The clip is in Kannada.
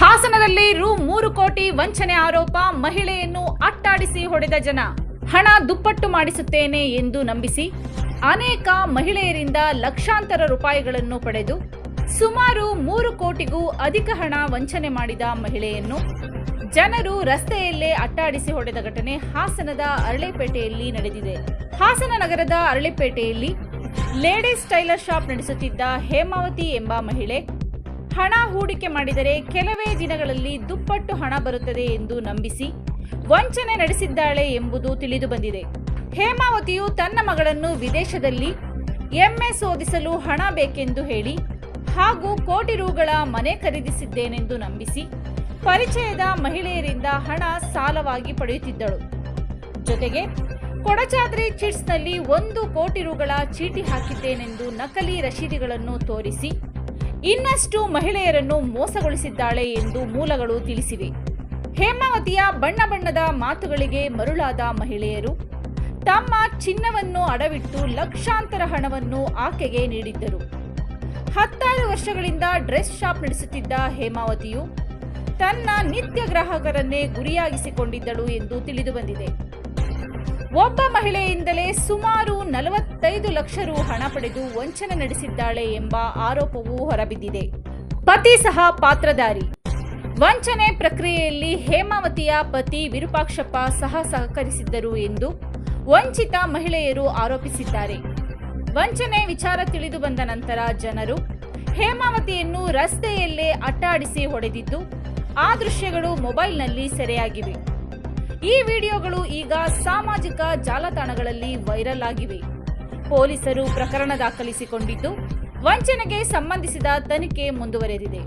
ಹಾಸನದಲ್ಲಿ ರು ಮೂರು ಕೋಟಿ ವಂಚನೆ ಆರೋಪ, ಮಹಿಳೆಯನ್ನು ಅಟ್ಟಾಡಿಸಿ ಹೊಡೆದ ಜನ. ಹಣ ದುಪ್ಪಟ್ಟು ಮಾಡಿಸುತ್ತೇನೆ ಎಂದು ನಂಬಿಸಿ ಅನೇಕ ಮಹಿಳೆಯರಿಂದ ಲಕ್ಷಾಂತರ ರೂಪಾಯಿಗಳನ್ನು ಪಡೆದು ಸುಮಾರು ಮೂರು ಕೋಟಿಗೂ ಅಧಿಕ ಹಣ ವಂಚನೆ ಮಾಡಿದ ಮಹಿಳೆಯನ್ನು ಜನರು ರಸ್ತೆಯಲ್ಲೇ ಅಟ್ಟಾಡಿಸಿ ಹೊಡೆದ ಘಟನೆ ಹಾಸನದ ಅರಳೆಪೇಟೆಯಲ್ಲಿ ನಡೆದಿದೆ. ಹಾಸನ ನಗರದ ಅರಳೆಪೇಟೆಯಲ್ಲಿ ಲೇಡೀಸ್ ಟೈಲರ್ ಶಾಪ್ ನಡೆಸುತ್ತಿದ್ದ ಹೇಮಾವತಿ ಎಂಬ ಮಹಿಳೆ ಹಣ ಹೂಡಿಕೆ ಮಾಡಿದರೆ ಕೆಲವೇ ದಿನಗಳಲ್ಲಿ ದುಪ್ಪಟ್ಟು ಹಣ ಬರುತ್ತದೆ ಎಂದು ನಂಬಿಸಿ ವಂಚನೆ ನಡೆಸಿದ್ದಾಳೆ ಎಂಬುದು ತಿಳಿದು ಬಂದಿದೆ. ಹೇಮಾವತಿಯು ತನ್ನ ಮಗಳನ್ನು ವಿದೇಶದಲ್ಲಿ ಎಂಎಸ್ ಓದಿಸಲು ಹಣ ಬೇಕೆಂದು ಹೇಳಿ ಹಾಗೂ ಕೋಟಿ ರುಗಳ ಮನೆ ಖರೀದಿಸಿದ್ದೇನೆಂದು ನಂಬಿಸಿ ಪರಿಚಯದ ಮಹಿಳೆಯರಿಂದ ಹಣ ಸಾಲವಾಗಿ ಪಡೆಯುತ್ತಿದ್ದಳು. ಜೊತೆಗೆ, ಕೊಡಚಾದ್ರಿ ಚಿಟ್ಸ್ನಲ್ಲಿ ಒಂದು ಕೋಟಿ ರುಗಳ ಚೀಟಿ ಹಾಕಿದ್ದೇನೆಂದು ನಕಲಿ ರಶೀದಿಗಳನ್ನು ತೋರಿಸಿ, ಇನ್ನಷ್ಟು ಮಹಿಳೆಯರನ್ನು ಮೋಸಗೊಳಿಸಿದ್ದಾಳೆ ಎಂದು ಮೂಲಗಳು ತಿಳಿಸಿವೆ. ಹೇಮಾವತಿಯ ಬಣ್ಣ ಬಣ್ಣದ ಮಾತುಗಳಿಗೆ ಮರುಳಾದ ಮಹಿಳೆಯರು, ತಮ್ಮ ಚಿನ್ನವನ್ನು ಅಡವಿಟ್ಟು ಲಕ್ಷಾಂತರ ಹಣವನ್ನು ಆಕೆಗೆ ನೀಡಿದ್ದರು. ಹತ್ತಾರು ವರ್ಷಗಳಿಂದ ಡ್ರೆಸ್ ಶಾಪ್ ನಡೆಸುತ್ತಿದ್ದ ಹೇಮಾವತಿಯು ತನ್ನ ನಿತ್ಯ ಗ್ರಾಹಕರನ್ನೇ ಗುರಿಯಾಗಿಸಿಕೊಂಡಿದ್ದಳು ಎಂದು ತಿಳಿದುಬಂದಿದೆ ಒಬ್ಬ ಮಹಿಳೆಯಿಂದಲೇ ಸುಮಾರು ನಲವತ್ತೈದು ಲಕ್ಷ ರು ಹಣ ಪಡೆದು ವಂಚನೆ ನಡೆಸಿದ್ದಾಳೆ ಎಂಬ ಆರೋಪವೂ ಹೊರಬಿದ್ದಿದೆ. ಪತಿ ಸಹ ಪಾತ್ರಧಾರಿ. ವಂಚನೆ ಪ್ರಕ್ರಿಯೆಯಲ್ಲಿ ಹೇಮಾವತಿಯ ಪತಿ ವಿರೂಪಾಕ್ಷಪ್ಪ ಸಹ ಸಹಕರಿಸಿದ್ದರು ಎಂದು ವಂಚಿತ ಮಹಿಳೆಯರು ಆರೋಪಿಸಿದ್ದಾರೆ. ವಂಚನೆ ವಿಚಾರ ತಿಳಿದು ಬಂದ ನಂತರ ಜನರು ಹೇಮಾವತಿಯನ್ನು ರಸ್ತೆಯಲ್ಲೇ ಅಟ್ಟಾಡಿಸಿ ಹೊಡೆದಿದ್ದು ಆ ದೃಶ್ಯಗಳು ಮೊಬೈಲ್ನಲ್ಲಿ ಸೆರೆಯಾಗಿವೆ. ಈ ವಿಡಿಯೋಗಳು ಈಗ ಸಾಮಾಜಿಕ ಜಾಲತಾಣಗಳಲ್ಲಿ ವೈರಲ್ ಆಗಿವೆ. ಪೊಲೀಸರು ಪ್ರಕರಣ ದಾಖಲಿಸಿಕೊಂಡಿದ್ದು, ವಂಚನೆಗೆ ಸಂಬಂಧಿಸಿದ ತನಿಖೆ ಮುಂದುವರೆದಿದೆ.